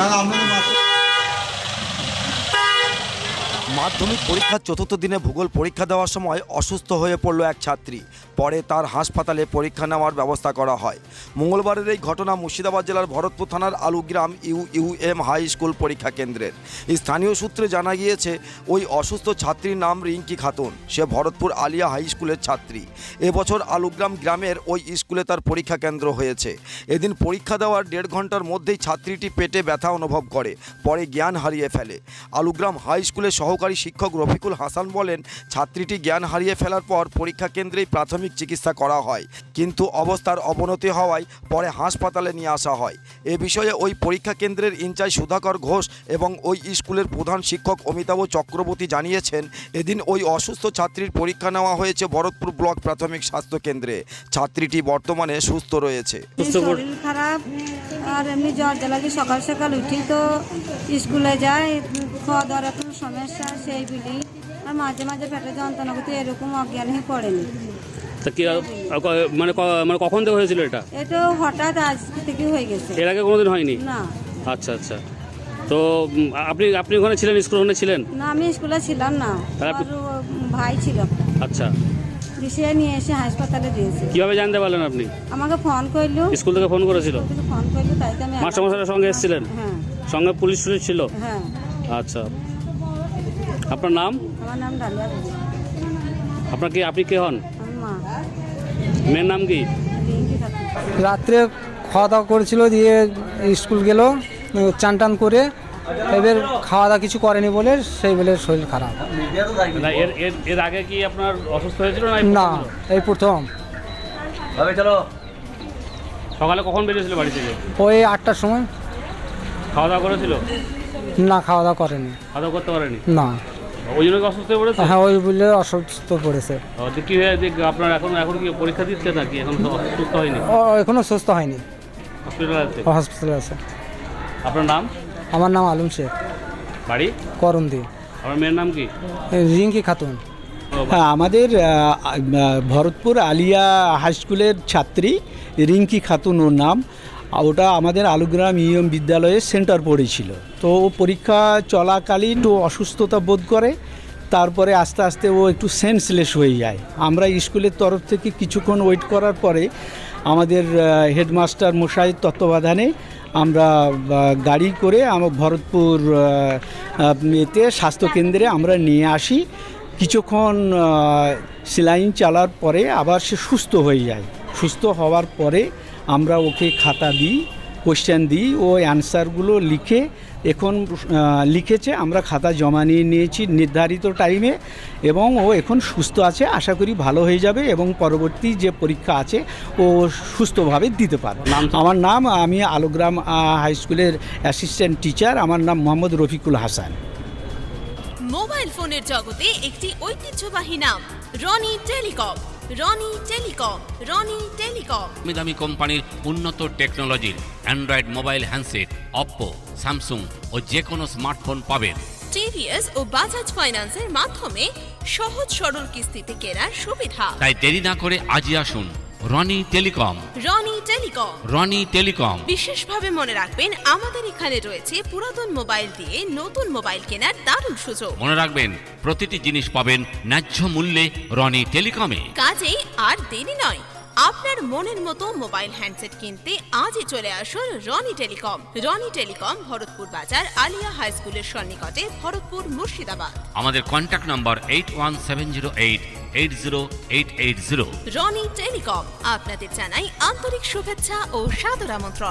না না আপনাদের মাধ্যমিক পরীক্ষার চতুর্থ দিনে ভূগোল পরীক্ষা দেওয়ার সময় অসুস্থ হয়ে পড়ল এক ছাত্রী। পরে তার হাসপাতালে পরীক্ষা নেওয়ার ব্যবস্থা করা হয়। মঙ্গলবারের এই ঘটনা মুর্শিদাবাদ জেলার ভরতপুর থানার আলুগ্রাম ইউ ইউএম হাই স্কুল পরীক্ষা কেন্দ্রের। স্থানীয় সূত্রে জানা গিয়েছে, ওই অসুস্থ ছাত্রীর নাম রিঙ্কি খাতুন। সে ভরতপুর আলিয়া হাই স্কুলের ছাত্রী। এবছর আলুগ্রাম গ্রামের ওই স্কুলে তার পরীক্ষা কেন্দ্র হয়েছে। এদিন পরীক্ষা দেওয়ার দেড় ঘণ্টার মধ্যেই ছাত্রীটি পেটে ব্যথা অনুভব করে, পরে জ্ঞান হারিয়ে ফেলে। আলুগ্রাম হাই স্কুলের সহকারী শিক্ষক রফিকুল হাসান বলেন ছাত্রীটি জ্ঞান হারিয়ে ফেলার পর পরীক্ষা কেন্দ্রেই প্রাথমিক চিকিৎসা করা হয়। কিন্তু অবস্থার অবনতি হওয়ায় পরে হাসপাতালে নিয়ে আসা হয়। এ বিষয়ে ওই পরীক্ষা কেন্দ্রের ইনচার্জ সুধাকর ঘোষ এবং ওই স্কুলের প্রধান শিক্ষক অমিতাভ চক্রবর্তী জানিয়েছেন এদিন ওই অসুস্থ ছাত্রীর পরীক্ষা নেওয়া হয়েছে ভরতপুর ব্লক প্রাথমিক স্বাস্থ্য কেন্দ্রে। ছাত্রীটি বর্তমানে সুস্থ রয়েছে। শরীর খারাপ আর এমনি জ্বর জ্বালাকি সকাল সকাল উঠি তো স্কুলে যাই খাওয়া দাওয়ার একটু সমস্যা সেই বিলি। আর মাঝে মাঝে পেটে যন্ত্রণা করতে এরকম অজ্ঞান হয়ে পড়েনি। তা কি মানে মানে কখন থেকে হয়েছিল এটা? এটা হঠাৎ আজ থেকে হয়ে গেছে। এর আগে কোনোদিন হয়নি? না। আচ্ছা আচ্ছা। তো আপনি আপনি ওখানে ছিলেন স্কুল ওখানে ছিলেন? না আমি স্কুলে ছিলাম না। ভাই ছিল। আচ্ছা। বিষয়ে নিয়ে এসে হাসপাতালে দিয়েছে। কীভাবে জানতে পারলেন আপনি? আমাকে ফোন করল। স্কুল থেকে ফোন করেছিল? ফোন করল তাই তো আমি মাস্টারমশাইয়ের সঙ্গে এসেছিলেন? হ্যাঁ। সঙ্গে পুলিশ টুলিশ ছিল? হ্যাঁ। আচ্ছা। আপনার নাম? আমার নাম ডালিয়া। আপনার কি আপনি কে হন? মা। মেয়ের নাম কি? রাত্রে খাওয়া দাওয়া করেছিল দিয়ে স্কুল গেল চান টান করে এবার খাওয়া দাওয়া কিছু করেনি বলে সেই বলে শরীর খারাপ। এর আগে কি আপনার অসুস্থ হয়েছিল না এই প্রথম? প্রথম। সকালে কখন বেরিয়েছিল বাড়ি থেকে? ওই আটটার সময়। খাওয়া দাওয়া করেছিল? না খাওয়া দাওয়া করেনি। খাওয়া দাওয়া করতে পারেনি? না। ওই জন্য অসুস্থ হয়ে পড়েছে? হ্যাঁ ওই বলে অসুস্থ পড়েছে। কি হয়ে আপনার এখন এখন কি পরীক্ষা দিচ্ছে নাকি? এখন সুস্থ হয়নি? ও এখনও সুস্থ হয়নি। হসপিটালে আছে? হসপিটালে আছে। আপনার নাম? আমার নাম আলম শেখ। বাড়ি? করন্দি আপনার মেয়ের নাম কি? রিঙ্কি খাতুন। হ্যাঁ আমাদের ভরতপুর আলিয়া হাই স্কুলের ছাত্রী রিঙ্কি খাতুন ওর নাম। ওটা আমাদের আলুগ্রাম ইএম বিদ্যালয়ের সেন্টার পড়েছিল। তো ও পরীক্ষা চলাকালীন ও অসুস্থতা বোধ করে, তারপরে আস্তে আস্তে ও একটু সেন্সলেস হয়ে যায়। আমরা স্কুলের তরফ থেকে কিছুক্ষণ ওয়েট করার পরে আমাদের হেডমাস্টার মশাইয়ের তত্ত্বাবধানে আমরা গাড়ি করে আমার ভরতপুর এতে স্বাস্থ্যকেন্দ্রে আমরা নিয়ে আসি। কিছুক্ষণ সেলাইন চালার পরে আবার সে সুস্থ হয়ে যায়। সুস্থ হওয়ার পরে আমরা ওকে খাতা দিই কোশ্চেন দিই ও অ্যান্সারগুলো লিখে এখন লিখেছে আমরা খাতা জমা নিয়ে নিয়েছি নির্ধারিত টাইমে এবং ও এখন সুস্থ আছে আশা করি ভালো হয়ে যাবে এবং পরবর্তী যে পরীক্ষা আছে ও সুস্থভাবে দিতে পারবে। আমার নাম আমি আলোগ্রাম হাই স্কুলের অ্যাসিস্ট্যান্ট টিচার আমার নাম মোহাম্মদ রফিকুল হাসান। মোবাইল ফোনের জগতে একটি ঐতিহ্যবাহী নাম Roni telecom. Roni telecom Roni telecom. দামি কোম্পানির উন্নত টেকনোলজির android mobile handset Oppo Samsung ও যে কোনো স্মার্টফোন পাবেন। টিভিএস ও বাজাজ ফাইন্যান্সের মাধ্যমে সহজ সরল কিস্তিতে কেনার সুবিধা। তাই দেরি না করে আজই আসুন Roni telecom. Roni telecom. Roni telecom. বিশেষভাবে মনে রাখবেন আমাদের এখানে রয়েছে পুরাতন মোবাইল দিয়ে নতুন মোবাইল কেনার দারুণ সুযোগ। মনে রাখবেন প্রতিটি জিনিস পাবেন ন্যায্য মূল্যে রনি টেলিকমে। কাজেই আর দেরি নয় আপনার মনের মতো মোবাইল হ্যান্ডসেট কিনতে আজই চলে আসুন রনি টেলিকম। রনি টেলিকম ভরতপুর বাজার আলিয়া হাই স্কুলের সন্নিকটে ভরতপুর মুর্শিদাবাদ। আমাদের contact number eight one seven zero eight Roni telecom আপনাদের জানাই আন্তরিক শুভেচ্ছা ও সাদর আমন্ত্রণ